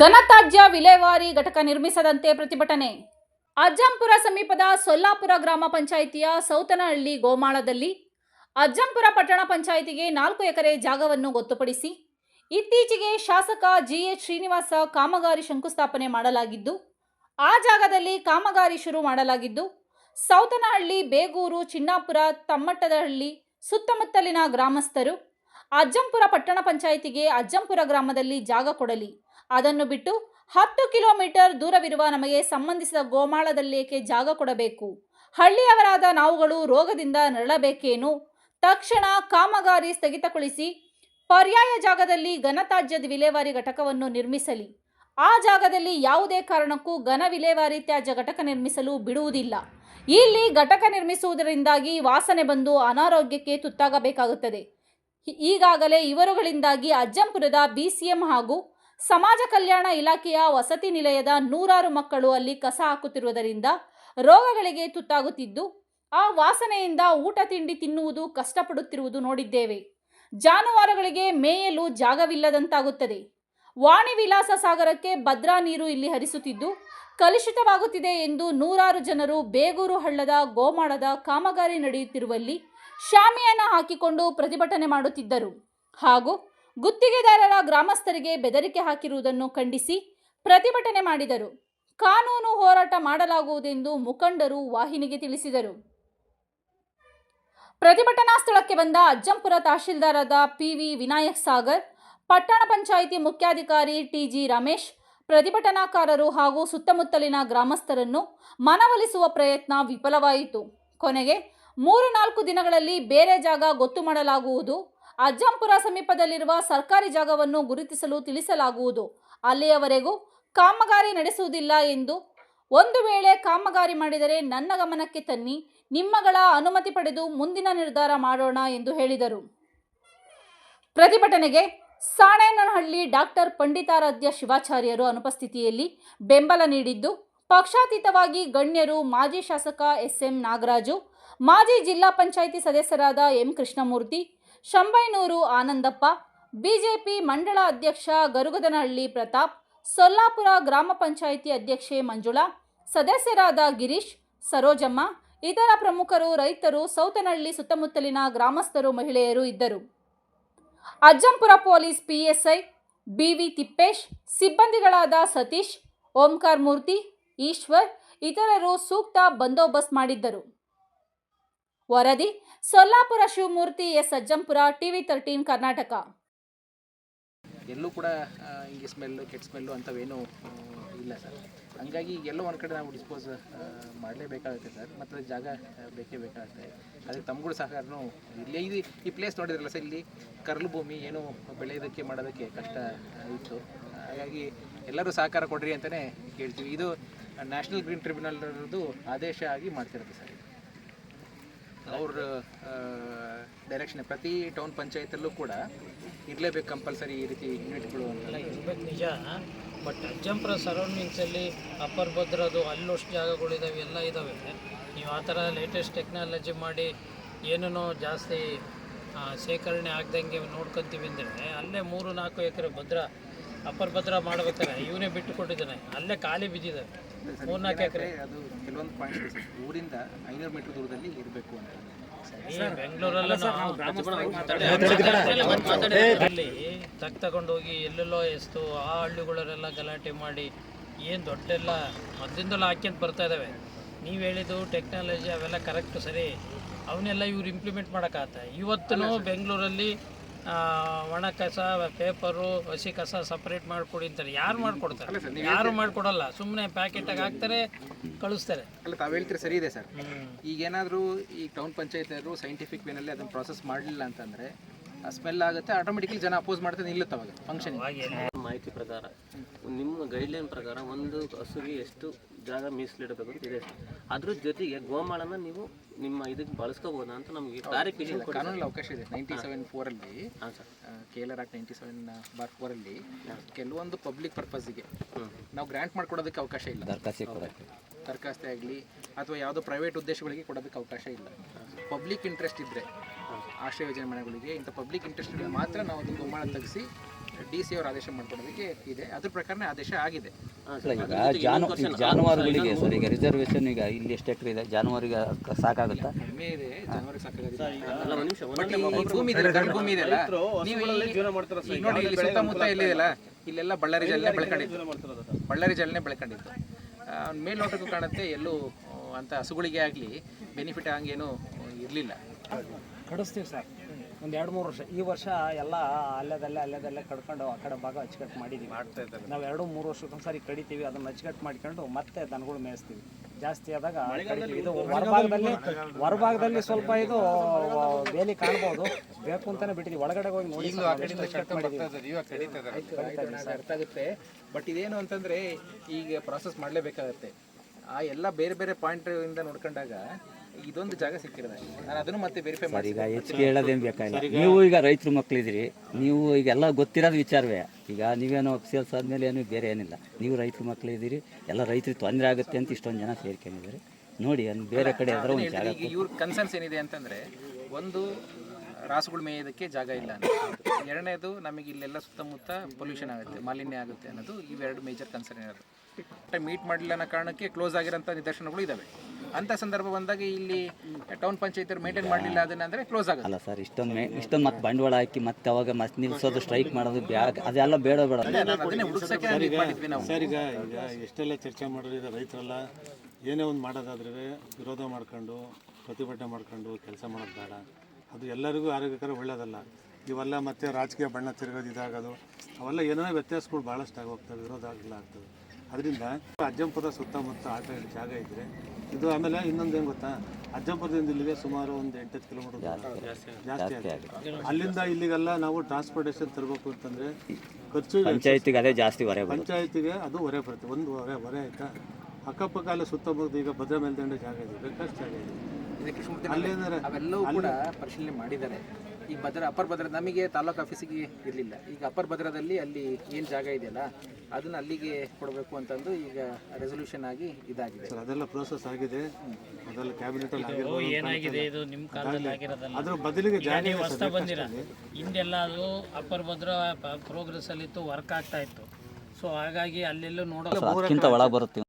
ಘನತ್ಯಾಜ್ಯ ವಿಲೇವಾರಿ ಘಟಕ ನಿರ್ಮಿಸದಂತೆ ಪ್ರತಿಭಟನೆ. ಅಜ್ಜಂಪುರ ಸಮೀಪದ ಸೊಲ್ಲಾಪುರ ಗ್ರಾಮ ಪಂಚಾಯಿತಿಯ ಸೌತನಹಳ್ಳಿ ಗೋಮಾಳದಲ್ಲಿ ಅಜ್ಜಂಪುರ ಪಟ್ಟಣ ಪಂಚಾಯಿತಿಗೆ ನಾಲ್ಕು ಎಕರೆ ಜಾಗವನ್ನು ಗೊತ್ತುಪಡಿಸಿ ಇತ್ತೀಚೆಗೆ ಶಾಸಕ ಜಿಎಚ್ ಶ್ರೀನಿವಾಸ ಕಾಮಗಾರಿ ಶಂಕುಸ್ಥಾಪನೆ ಮಾಡಲಾಗಿದ್ದು, ಆ ಜಾಗದಲ್ಲಿ ಕಾಮಗಾರಿ ಶುರು ಮಾಡಲಾಗಿದ್ದು, ಸೌತನಹಳ್ಳಿ, ಬೇಗೂರು, ಚಿನ್ನಾಪುರ, ತಮ್ಮಟ್ಟದಹಳ್ಳಿ, ಸುತ್ತಮುತ್ತಲಿನ ಗ್ರಾಮಸ್ಥರು ಅಜ್ಜಂಪುರ ಪಟ್ಟಣ ಪಂಚಾಯಿತಿಗೆ ಅಜ್ಜಂಪುರ ಗ್ರಾಮದಲ್ಲಿ ಜಾಗ ಕೊಡಲಿ. ಅದನ್ನು ಬಿಟ್ಟು ಹತ್ತು ಕಿಲೋಮೀಟರ್ ದೂರವಿರುವ ನಮಗೆ ಸಂಬಂಧಿಸಿದ ಗೋಮಾಳದಲ್ಲೇಕೆ ಜಾಗ ಕೊಡಬೇಕು? ಹಳ್ಳಿಯವರಾದ ನಾವುಗಳು ರೋಗದಿಂದ ನರಳಬೇಕೇನು? ತಕ್ಷಣ ಕಾಮಗಾರಿ ಸ್ಥಗಿತಗೊಳಿಸಿ ಪರ್ಯಾಯ ಜಾಗದಲ್ಲಿ ಘನತ್ಯಾಜ್ಯದ ವಿಲೇವಾರಿ ಘಟಕವನ್ನು ನಿರ್ಮಿಸಲಿ. ಆ ಜಾಗದಲ್ಲಿ ಯಾವುದೇ ಕಾರಣಕ್ಕೂ ಘನ ವಿಲೇವಾರಿ ತ್ಯಾಜ್ಯ ಘಟಕ ನಿರ್ಮಿಸಲು ಬಿಡುವುದಿಲ್ಲ. ಇಲ್ಲಿ ಘಟಕ ನಿರ್ಮಿಸುವುದರಿಂದಾಗಿ ವಾಸನೆ ಬಂದು ಅನಾರೋಗ್ಯಕ್ಕೆ ತುತ್ತಾಗಬೇಕಾಗುತ್ತದೆ. ಈಗಾಗಲೇ ಇವರುಗಳಿಂದಾಗಿ ಅಜ್ಜಂಪುರದ ಬಿಸಿಎಂ ಹಾಗೂ ಸಮಾಜ ಕಲ್ಯಾಣ ಇಲಾಖೆಯ ವಸತಿ ನಿಲಯದ ನೂರಾರು ಮಕ್ಕಳು ಅಲ್ಲಿ ಕಸ ಹಾಕುತ್ತಿರುವುದರಿಂದ ರೋಗಗಳಿಗೆ ತುತ್ತಾಗುತ್ತಿದ್ದು, ಆ ವಾಸನೆಯಿಂದ ಊಟ ತಿಂಡಿ ತಿನ್ನುವುದು ಕಷ್ಟಪಡುತ್ತಿರುವುದು ನೋಡಿದ್ದೇವೆ. ಜಾನುವಾರುಗಳಿಗೆ ಮೇಯಲು ಜಾಗವಿಲ್ಲದಂತಾಗುತ್ತದೆ. ವಾಣಿ ವಿಲಾಸ ಸಾಗರಕ್ಕೆ ಭದ್ರಾ ನೀರು ಇಲ್ಲಿ ಹರಿಸುತ್ತಿದ್ದು, ಕಲುಷಿತವಾಗುತ್ತಿದೆ ಎಂದು ನೂರಾರು ಜನರು ಬೇಗೂರು ಹಳ್ಳದ ಗೋಮಾಳದ ಕಾಮಗಾರಿ ನಡೆಯುತ್ತಿರುವಲ್ಲಿ ಶಾಮಿಯಾನ ಹಾಕಿಕೊಂಡು ಪ್ರತಿಭಟನೆ ಮಾಡುತ್ತಿದ್ದರು. ಹಾಗೂ ಗುತ್ತಿಗೆದಾರರ ಗ್ರಾಮಸ್ಥರಿಗೆ ಬೆದರಿಕೆ ಹಾಕಿರುವುದನ್ನು ಖಂಡಿಸಿ ಪ್ರತಿಭಟನೆ ಮಾಡಿದರು. ಕಾನೂನು ಹೋರಾಟ ಮಾಡಲಾಗುವುದೆಂದು ಮುಖಂಡರು ವಾಹಿನಿಗೆ ತಿಳಿಸಿದರು. ಪ್ರತಿಭಟನಾ ಸ್ಥಳಕ್ಕೆ ಬಂದ ಅಜ್ಜಂಪುರ ತಹಶೀಲ್ದಾರಾದ ಪಿವಿ ವಿನಾಯಕ್ ಸಾಗರ್, ಪಟ್ಟಣ ಪಂಚಾಯಿತಿ ಮುಖ್ಯಾಧಿಕಾರಿ ಟಿಜಿ ರಮೇಶ್, ಪ್ರತಿಭಟನಾಕಾರರು ಹಾಗೂ ಸುತ್ತಮುತ್ತಲಿನ ಗ್ರಾಮಸ್ಥರನ್ನು ಮನವೊಲಿಸುವ ಪ್ರಯತ್ನ ವಿಫಲವಾಯಿತು. ಕೊನೆಗೆ ಮೂರು ನಾಲ್ಕು ದಿನಗಳಲ್ಲಿ ಬೇರೆ ಜಾಗ ಗೊತ್ತು ಮಾಡಲಾಗುವುದು. ಅಜ್ಜಂಪುರ ಸಮೀಪದಲ್ಲಿರುವ ಸರ್ಕಾರಿ ಜಾಗವನ್ನು ಗುರುತಿಸಲು ತಿಳಿಸಲಾಗುವುದು. ಅಲ್ಲಿಯವರೆಗೂ ಕಾಮಗಾರಿ ನಡೆಸುವುದಿಲ್ಲ ಎಂದು ಒಂದು ವೇಳೆ ಕಾಮಗಾರಿ ಮಾಡಿದರೆ ನನ್ನ ಗಮನಕ್ಕೆ ತನ್ನಿ, ನಿಮ್ಮಗಳ ಅನುಮತಿ ಪಡೆದು ಮುಂದಿನ ನಿರ್ಧಾರ ಮಾಡೋಣ ಎಂದು ಹೇಳಿದರು. ಪ್ರತಿಭಟನೆಗೆ ಸಾಣೇನಹಳ್ಳಿ ಡಾಕ್ಟರ್ ಪಂಡಿತಾರಾಧ್ಯ ಶಿವಾಚಾರ್ಯರು ಅನುಪಸ್ಥಿತಿಯಲ್ಲಿ ಬೆಂಬಲ ನೀಡಿದ್ದು, ಪಕ್ಷಾತೀತವಾಗಿ ಗಣ್ಯರು ಮಾಜಿ ಶಾಸಕ ಎಸ್ಎಂ ನಾಗರಾಜು, ಮಾಜಿ ಜಿಲ್ಲಾ ಪಂಚಾಯಿತಿ ಸದಸ್ಯರಾದ ಎಂ ಕೃಷ್ಣಮೂರ್ತಿ ಶಂಬೈನೂರು ಆನಂದಪ್ಪ, ಬಿಜೆಪಿ ಮಂಡಳ ಅಧ್ಯಕ್ಷ ಗರುಗದನಹಳ್ಳಿ ಪ್ರತಾಪ್, ಸೊಲ್ಲಾಪುರ ಗ್ರಾಮ ಪಂಚಾಯಿತಿ ಅಧ್ಯಕ್ಷೆ ಮಂಜುಳಾ, ಸದಸ್ಯರಾದ ಗಿರೀಶ್, ಸರೋಜಮ್ಮ, ಇತರ ಪ್ರಮುಖರು, ರೈತರು, ಸೌತನಹಳ್ಳಿ ಸುತ್ತಮುತ್ತಲಿನ ಗ್ರಾಮಸ್ಥರು, ಮಹಿಳೆಯರು ಇದ್ದರು. Ajjampura police PSI BV Tippesh, ಸಿಬ್ಬಂದಿಗಳಾದ Satish, Omkar Murthy, Eshwar, ಇತರರು ಸೂಕ್ತ ಬಂದೋಬಸ್ತ್ ಮಾಡಿದ್ದರು. ವರದಿ, Sollapura Shivamurthy S. Ajjampura, TV thirteen Karnataka. ಎಲ್ಲೂ ಕೂಡ ಹಿಂಗೆ ಸ್ಮೆಲ್ಲು, ಕೆಟ್ಟ ಸ್ಮೆಲ್ಲು ಅಂಥವೇನೂ ಇಲ್ಲ ಸರ್. ಹಂಗಾಗಿ ಎಲ್ಲೋ ಒಂದು ಕಡೆ ನಾವು ಡಿಸ್ಪೋಸ್ ಮಾಡಲೇಬೇಕಾಗುತ್ತೆ ಸರ್. ಮತ್ತು ಜಾಗ ಬೇಕೇ ಬೇಕಾಗುತ್ತೆ. ಅದಕ್ಕೆ ತಮ್ಗಳು ಸಹಕಾರನೂ ಇಲ್ಲೇ ಇದು. ಈ ಪ್ಲೇಸ್ ನೋಡಿದ್ರಲ್ಲ ಸರ್ ಇಲ್ಲಿ, ಕರ್ಲು ಭೂಮಿ ಏನು ಬೆಳೆಯೋದಕ್ಕೆ, ಮಾಡೋದಕ್ಕೆ ಕಷ್ಟ ಇತ್ತು. ಹಾಗಾಗಿ ಎಲ್ಲರೂ ಸಹಕಾರ ಕೊಡ್ರಿ ಅಂತಲೇ ಕೇಳ್ತೀವಿ. ಇದು ನ್ಯಾಷನಲ್ ಗ್ರೀನ್ ಟ್ರಿಬ್ಯುನಲ್ದು ಆದೇಶ ಆಗಿ ಮಾಡ್ತಿರುತ್ತೆ ಸರ್. ಅವ್ರ ಡೈರೆಕ್ಷನ್ ಪ್ರತಿ ಟೌನ್ ಪಂಚಾಯತಲ್ಲೂ ಕೂಡ ಇರಲೇಬೇಕು ಕಂಪಲ್ಸರಿ ಈ ರೀತಿ ಯೂನಿಟ್ಗಳು ಅಂತ. ಎಲ್ಲ ಇರ್ಬೇಕು ನಿಜ ಬಟ್ ಅಜ್ಜಂಪುರ ಸರೌಂಡಿಂಗ್ಸಲ್ಲಿ ಅಪ್ಪರ್ ಭದ್ರದು ಜಾಗಗಳು ಜಾಗಗಳಿದಾವೆ ಎಲ್ಲ ಇದ್ದಾವೆ ನೀವು ಆ ಥರ ಲೇಟೆಸ್ಟ್ ಟೆಕ್ನಾಲಜಿ ಮಾಡಿ ಏನೂ ಜಾಸ್ತಿ ಶೇಖರಣೆ ಆಗ್ದಂಗೆ ನೋಡ್ಕೊತೀವಿ ಅಂದರೆ ಅಲ್ಲೇ ಮೂರು ನಾಲ್ಕು ಎಕರೆ ಭದ್ರ ಅಪ್ಪರ್ ಭದ್ರ ಮಾಡ್ಬೇಕಾದ್ರೆ ಇವನೇ ಬಿಟ್ಟು ಕೊಟ್ಟಿದ್ದಾನೆ. ಅಲ್ಲೇ ಖಾಲಿ ಬಿದ್ದಿದ್ದಾವೆ ಮೂರು ನಾಲ್ಕು ಎಕರೆ. ಅದು ಕೆಲವೊಂದು ಪಾಯಿಂಟ್ ಊರಿಂದ ಐನೂರು ಮೀಟರ್ ದೂರದಲ್ಲಿ ಇರಬೇಕು ಅಂತ ಈ ಬೆಂಗಳೂರಲ್ಲ ಅಲ್ಲಿ ತಗ್ ತಗೊಂಡೋಗಿ ಎಲ್ಲೆಲ್ಲೋ ಎಸ್ತು ಆ ಹಳ್ಳಿಗಳೆಲ್ಲ ಗಲಾಟೆ ಮಾಡಿ ಏನು ದೊಡ್ಡೆಲ್ಲ ಮೊದಲಿಂದಲೂ ಹಾಕ್ಯಂತ ಬರ್ತಾ ಇದ್ದಾವೆ ನೀವು ಹೇಳಿದ್ದು ಟೆಕ್ನಾಲಜಿ ಅವೆಲ್ಲ ಕರೆಕ್ಟ್ ಸರಿ. ಅವನ್ನೆಲ್ಲ ಇವ್ರು ಇಂಪ್ಲಿಮೆಂಟ್ ಮಾಡೋಕ್ಕಾಗತ್ತೆ ಇವತ್ತು ಬೆಂಗಳೂರಲ್ಲಿ ಒಣ ಕಸ ಪೇಪರು ಹಸಿ ಕಸ ಸಪ್ರೇಟ್ ಮಾಡಿಕೊಡಿ ಅಂತಾರೆ. ಯಾರು ಮಾಡಿಕೊಡ್ತಾರೆ? ಯಾರು ಮಾಡಿಕೊಡಲ್ಲ. ಸುಮ್ಮನೆ ಪ್ಯಾಕೆಟಾಗಿ ಹಾಕ್ತಾರೆ ಕಳಿಸ್ತಾರೆ. ಅಲ್ಲ ತಾವು ಹೇಳ್ತೀರಿ ಸರಿ ಇದೆ ಸರ್. ಈಗ ಈಗೇನಾದರೂ ಈ ಟೌನ್ ಪಂಚಾಯತಿಯವರು ಸೈಂಟಿಫಿಕ್ ವೇನಲ್ಲಿ ಅದನ್ನು ಪ್ರಾಸೆಸ್ ಮಾಡಲಿಲ್ಲ ಅಂತಂದರೆ ಸ್ಮೆಲ್ ಆಗುತ್ತೆ ಆಟೋಮೆಟಿಕ್ಲಿ ಜನ ಅಪೋಸ್ ಮಾಡ್ತಾ ನಿಲ್ಲುತ್ತೆ ಅವಾಗ ಫಂಕ್ಷನ್ ಮಾಹಿತಿ ಪ್ರಕಾರ ನಿಮ್ಮ ಗೈಡ್ಲೈನ್ ಪ್ರಕಾರ ಒಂದು ಹಸುಗೆ ಎಷ್ಟು ಜಾಗ ಮೀಸಲಿಡಬೇಕು ಅಂತ ಇದೆ. ಅದ್ರ ಜೊತೆಗೆ ಗೋಮಾಳನ ನೀವು ನಿಮ್ಮ ಇದಕ್ಕೆ ಬಳಸ್ಕೋಬೋದಾ ಅಂತ ನಮಗೆ ಕ್ಲಾರಿಫಿಕೇಶನ್ ಕೊಡಿ ಕಾನೂನಲ್ಲಿ ಅವಕಾಶ ಇದೆ. ನೈಂಟಿ ಸೆವೆನ್ ಫೋರಲ್ಲಿ ಹಾಂ sir. K L R act ninety seven bar ಫೋರಲ್ಲಿ ಕೆಲವೊಂದು ಪಬ್ಲಿಕ್ ಪರ್ಪಸ್ಗೆ ಹ್ಞೂ ನಾವು ಗ್ರ್ಯಾಂಟ್ ಮಾಡ್ಕೊಡೋದಕ್ಕೆ ಅವಕಾಶ ಇಲ್ಲ. ದರ್ಖಾಸ್ತಿ ಆಗಲಿ ಅಥವಾ ಯಾವುದೋ ಪ್ರೈವೇಟ್ ಉದ್ದೇಶಗಳಿಗೆ ಕೊಡೋದಕ್ಕೆ ಅವಕಾಶ ಇಲ್ಲ. ಪಬ್ಲಿಕ್ ಇಂಟ್ರೆಸ್ಟ್ ಇದ್ದರೆ ಆಶ್ರಯ ಯೋಜನೆ ಮನೆಗಳಿಗೆ ಇಂಥ ಪಬ್ಲಿಕ್ ಇಂಟ್ರೆಸ್ಟ್ ಮಾತ್ರ ನಾವು ಅದು ತಗಸಿ ತೆಗೆಸಿ ಡಿ ಸಿ ಅವರು ಆದೇಶ ಮಾಡ್ಕೊಡೋದಕ್ಕೆ ಇದೆ. ಅದ್ರ ಪ್ರಕಾರನೇ ಆದೇಶ ಆಗಿದೆ. ಈಗ ಜಾನು ಈಗ ಜಾನುವಾರುಗಳಿಗೆ ಸರ್ ಈಗ ರಿಸರ್ವೇಷನ್ ಈಗ ಇಲ್ಲಿ ಎಷ್ಟು ಎಕರೆ ಇದೆ? ಜಾನುವಾರಿಗೆ ಕ- ಸಾಕಾಗುತ್ತಾ? ಕಡಿಮೆ ಇದೆ. ಈ ಭೂಮಿ ಇದೆ ಗಂಡು ಭೂಮಿ ಇದೆಯಲ್ಲ ನೀವು ಈ- ಈಗ ನೋಡಿ ಇಲ್ಲಿ ಸುತ್ತಮುತ್ತ ಎಲ್ಲಿದೆಯಲ್ಲ ಇಲ್ಲೆಲ್ಲ ಬಳ್ಳಾರಿ ಜಲ್ಲೆ ಬೆಳ್ಕೊಂಡಿತ್ತು. ಬಳ್ಳಾರಿ ಜಲ್ಲೆ ಬೆಳ್ಕೊಂಡಿತ್ತು. ಆ, ಮೇಲ್ನೋಟಕ್ಕೂ ಕಾಣುತ್ತೆ ಎಲ್ಲೂ ಆ, ಅಂತ ಹಸುಗಳಿಗೆ ಆಗಲಿ ಬೆನಿಫಿಟ್ ಹಂಗೇನು ಇರಲಿಲ್ಲ. ಕಡಿಸ್ತೀವಿ ಸರ್. ಒಂದು ಎರಡು ಮೂರು ವರ್ಷ. ಈ ವರ್ಷ ಎಲ್ಲ ಅಲ್ಲದಲ್ಲೇ ಅಲ್ಲದಲ್ಲೇ ಕಡ್ಕೊಂಡು ಆ ಕಡೆ ಭಾಗ ಅಚ್ಚುಕಟ್ಟು ಮಾಡಿದ್ದೀವಿ ಮಾಡ್ತಾ ಇದ್ದಾರೆ. ನಾವು ಎರಡು ಮೂರು ವರ್ಷಕ್ಕೊಂದ್ಸರಿ ಕಡಿತೀವಿ. ಅದನ್ನು ಅಚ್ಚುಕಟ್ಟು ಮಾಡ್ಕೊಂಡು ಮತ್ತೆ ದನಗಳು ಮೇಯಿಸ್ತೀವಿ. ಜಾಸ್ತಿ ಆದಾಗ. ಇದು ಹೊರಭಾಗದಲ್ಲಿ ಹೊರಭಾಗದಲ್ಲಿ ಸ್ವಲ್ಪ ಇದು ಬೇಲಿ ಕಾಣ್ಬೋದು. ಬೇಕು ಅಂತಾನೆ ಬಿಟ್ಟಿದ್ವಿ. ಒಳಗಡೆ ಹೋಗಿ ನೋಡಿ ಅರ್ಥ ಆಗುತ್ತೆ. ಬಟ್ ಇದೇನು ಅಂತಂದ್ರೆ ಈಗ ಪ್ರಾಸೆಸ್ ಮಾಡಲೇಬೇಕಾಗತ್ತೆ. ಆ ಎಲ್ಲ ಬೇರೆ ಬೇರೆ ಪಾಯಿಂಟ್ ಇಂದ ನೋಡ್ಕೊಂಡಾಗ ಇದೊಂದು ಜಾಗ ಸಿಕ್ಕಿರೋದು ನಾನು ಅದನ್ನು ಮತ್ತೆ ವೆರಿಫೈ ಮಾಡಿ ಈಗ ಹೆಚ್ಚು ಹೇಳೋದೇನು ಬೇಕಾಗಿಲ್ಲ. ನೀವು ಈಗ ರೈತರು ಮಕ್ಕಳಿದ್ದೀರಿ ನೀವು ಈಗ ಎಲ್ಲ ಗೊತ್ತಿರೋದು ವಿಚಾರವೇ. ಈಗ ನೀವೇನೋ ಸೇಲ್ಸ್ ಆದಮೇಲೆ ಏನು ಬೇರೆ ಏನಿಲ್ಲ. ನೀವು ರೈತರು ಮಕ್ಕಳಿದ್ದೀರಿ ಎಲ್ಲ ರೈತರಿಗೆ ತೊಂದರೆ ಆಗುತ್ತೆ ಅಂತ ಇಷ್ಟೊಂದು ಜನ ಸೇರ್ಕೊಂಡಿದ್ದಾರೆ. ನೋಡಿ ಅಲ್ಲಿ ಬೇರೆ ಕಡೆ ಆದ್ರೆ ಒಂದು ಜಾಗ ಈಗ ಇವ್ರ ಕನ್ಸರ್ನ್ಸ್ ಏನಿದೆ ಅಂತಂದ್ರೆ ಒಂದು ರಾಸುಗಳು ಮೇಯೋದಕ್ಕೆ ಜಾಗ ಇಲ್ಲ ಅಂತ. ಎರಡನೇದು ನಮಗೆ ಇಲ್ಲೆಲ್ಲ ಸುತ್ತಮುತ್ತ ಪೊಲ್ಯೂಷನ್ ಆಗುತ್ತೆ ಮಾಲಿನ್ಯ ಆಗುತ್ತೆ ಅನ್ನೋದು ಇವೆರಡು ಮೇಜರ್ ಕನ್ಸರ್ನ್ ಇರೋದು ಮೀಟ್ ಮಾಡಲಿಲ್ಲ ಅನ್ನೋ ಕಾರಣಕ್ಕೆ ಕ್ಲೋಸ್ ಆಗಿರೋಂಥ ನಿದರ್ಶನಗಳು ಇದಾವೆ. ಅಂಥ ಸಂದರ್ಭ ಬಂದಾಗ ಇಲ್ಲಿ ಟೌನ್ ಪಂಚಾಯತ್ ಮೇಂಟೈನ್ ಮಾಡಲಿಲ್ಲ ಅದನ್ನ ಅಂದ್ರೆ ಕ್ಲೋಸ್ ಆಗುತ್ತೆ. ಅಲ್ಲ ಸರ್ ಇಷ್ಟೊಂದು ಇಷ್ಟೊಂದು ಮತ್ತೆ ಬಂಡವಾಳ ಹಾಕಿ ಮತ್ತೆ ಅವಾಗ ಮತ್ತೆ ನಿಲ್ಸೋದು ಸ್ಟ್ರೈಕ್ ಮಾಡೋದು ಬ್ಯಾ ಅದೆಲ್ಲ ಬೇಡ ಬೇಡ. ಅದನ್ನೇ ಹುಡುಕ್ಸಕ್ಕೆ ನಾನು ಇದ್ ಮಾಡಿದ್ವಿ ನಾವು. ಸರ್ ಈಗ ಈಗ ಎಷ್ಟೆಲ್ಲ ಚರ್ಚೆ ಮಾಡಿದ್ರೆ ಈಗ ರೈತರೆಲ್ಲ ಏನೇ ಒಂದು ಮಾಡೋದಾದ್ರೆ ವಿರೋಧ ಮಾಡ್ಕೊಂಡು ಪ್ರತಿಭಟನೆ ಮಾಡ್ಕೊಂಡು ಕೆಲಸ ಮಾಡೋದು ಬೇಡ. ಅದು ಎಲ್ಲರಿಗೂ ಆರೋಗ್ಯಕರ ಒಳ್ಳೇದಲ್ಲ. ಇವೆಲ್ಲ ಮತ್ತೆ ರಾಜಕೀಯ ಬಣ್ಣ ತಿರುಗೋದು ಇದಾಗೋದು. ಅವೆಲ್ಲ ಏನೇನೋ ವ್ಯತ್ಯಾಸಗಳು ಭಾಳಷ್ಟು ಆಗೋಗ್ತವೆ ವಿರೋಧ ಆಗಲ್ಲ ಆಗ್ತದೆ ಅದರಿಂದ ಅಜ್ಜಂಪುರ ಸುತ್ತಮುತ್ತ ಆಟ ಆಡೋ ಜಾಗ ಇದ್ರೆ ಇದು ಆಮೇಲೆ ಇನ್ನೊಂದು ಏನು ಗೊತ್ತಾ? ಅಜ್ಜಂಪುರದಿಂದ ಇಲ್ಲಿಗೆ ಸುಮಾರು ಒಂದು ಎಂಟತ್ತು ಕಿಲೋಮೀಟರ್ ಜಾಸ್ತಿ ಆಗುತ್ತೆ. ಅಲ್ಲಿಂದ ಇಲ್ಲಿಗೆಲ್ಲ ನಾವು ಟ್ರಾನ್ಸ್ಪೋರ್ಟೇಷನ್ ತರಬೇಕು ಅಂತಂದರೆ ಖರ್ಚು ಪಂಚಾಯತಿಗೆ ಅದೇ ಜಾಸ್ತಿ ಹೊರೆ ಪಂಚಾಯತಿಗೆ ಅದು ಹೊರೆ ಬರುತ್ತೆ. ಒಂದು ಹೊರೆ ಹೊರೆ ಆಯ್ತಾ? ಅಕ್ಕಪಕ್ಕ ಅಲ್ಲಿ ಸುತ್ತಮುತ್ತ ಈಗ ಭದ್ರ ಮೇಲ್ದಂಡೆ ಜಾಗ ಇದೆ ಖರ್ಚು ಜಾಗ ಇದೆ. ಅಲ್ಲೇನಾರ ಅವೆಲ್ಲವೂ ಕೂಡ ಪರಿಶೀಲನೆ ಮಾಡಿದ್ದಾರೆ. ಈಗ ಭದ್ರ ಅಪ್ಪರ್ ಭದ್ರ ನಮಗೆ ತಾಲೂಕು ಆಫೀಸಿಗೆ ಇರಲಿಲ್ಲ. ಈಗ ಅಪ್ಪರ್ ಭದ್ರದಲ್ಲಿ ಅಲ್ಲಿ ಏನು ಜಾಗ ಇದೆಯಲ್ಲ ಅದನ್ನ ಅಲ್ಲಿಗೆ ಕೊಡಬೇಕು ಅಂತಂದು ಈಗ ರೆಸೊಲ್ಯೂಷನ್ ಆಗಿ ಇದಾಗಿದೆ. ಸರ್ ಅದೆಲ್ಲ ಪ್ರೋಸೆಸ್ ಆಗಿದೆ. ಅದೆಲ್ಲ ಕ್ಯಾಬಿನೆಟ್ ಅಲ್ಲಿ ಏನಾಗಿದೆ ಇದು ನಿಮ್ಮ ಕಾಲದಲ್ಲಿ ಆಗಿರೋದಲ್ಲ. ಅದ್ರ ಬದಲಿಗೆ ಜಾಗ ಬಂದಿರ. ಹಿಂದೆಲ್ಲ ಅದು ಅಪ್ಪರ್ ಭದ್ರ ಪ್ರೋಗ್ರೆಸ್ ಅಲ್ಲಿ ಇತ್ತು ವರ್ಕ್ ಆಗ್ತಾ ಇತ್ತು. ಸೊ ಹಾಗಾಗಿ ಅಲ್ಲೆಲ್ಲೂ ನೋಡೋಕ್ಕಿಂತ ಒಳಗೆ ಬರುತ್ತೆ